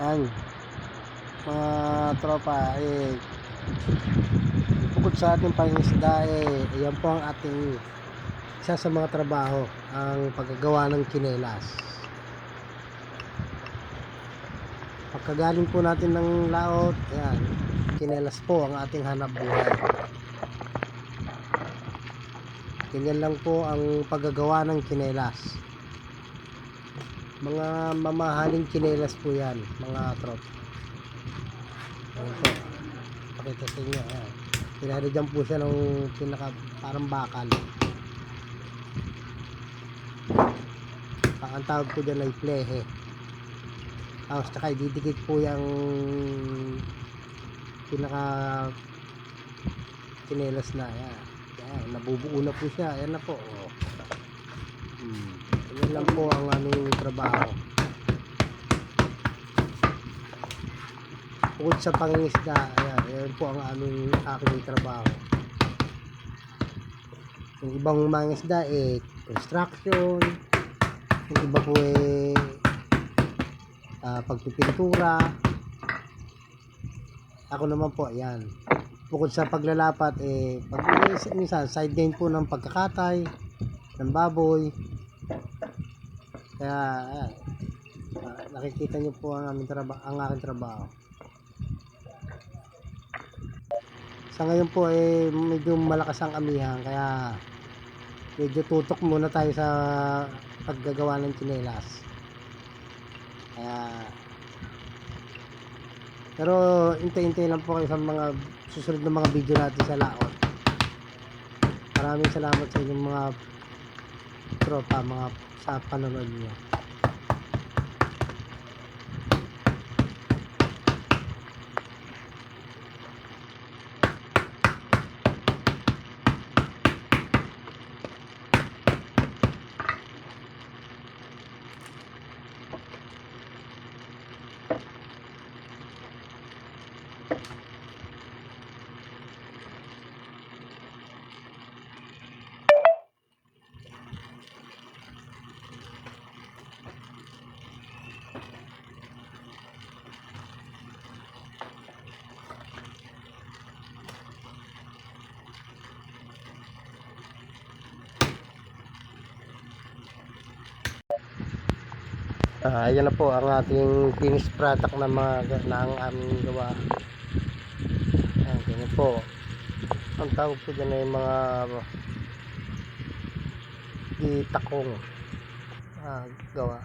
Yan. Mga tropa, eh, bukod sa ating pangingisda, eh, yan po ang ating isa sa mga trabaho, ang paggagawa ng kinelas. Pagkagaling po natin ng laot, yan, kinelas po ang ating hanap buhay. Ganyan lang po ang paggagawa ng kinelas. Mga mamahaling kinelas po yan, mga trop. Ayan po. Pakita sa inyo. Ayan. Pinahadyan po siya ng pinaka parang bakal. Ah, Ang tawag po dyan ay plehe. Tapos tsaka ididikit po yung pinaka kinelas na. Ayan. Ayan, nabubuo na po siya. Ayan na po. Oh. Hmm. Yan lang po ang aming trabaho. Bukod sa pangingisda, ayan, ayan po ang aming aking trabaho. Yung ibang mangisda eh, construction, yung iba po eh, ah, pagpipintura. Ako naman po, ayan. Bukod sa paglalapat, eh, pag, minsan, side gain po ng pagkakatay, ng baboy, kaya, ayan, ah, nakikita niyo po ang aming trabaho, ang aking trabaho. Sa ngayon po eh medyo malakas ang amihan kaya medyo tutok muna tayo sa paggagawa ng tsinelas. Kaya pero hintay-hintay lang po kayo sa mga susunod na mga video natin sa laot. Maraming salamat sa inyong mga tropa, mga sa panonood niyo. Ah, ayan na po ang ating finished product na mga ang aming gawa. Ayan, ganyan po. Ang tawag po dyan ay mga itakong ah, gawa.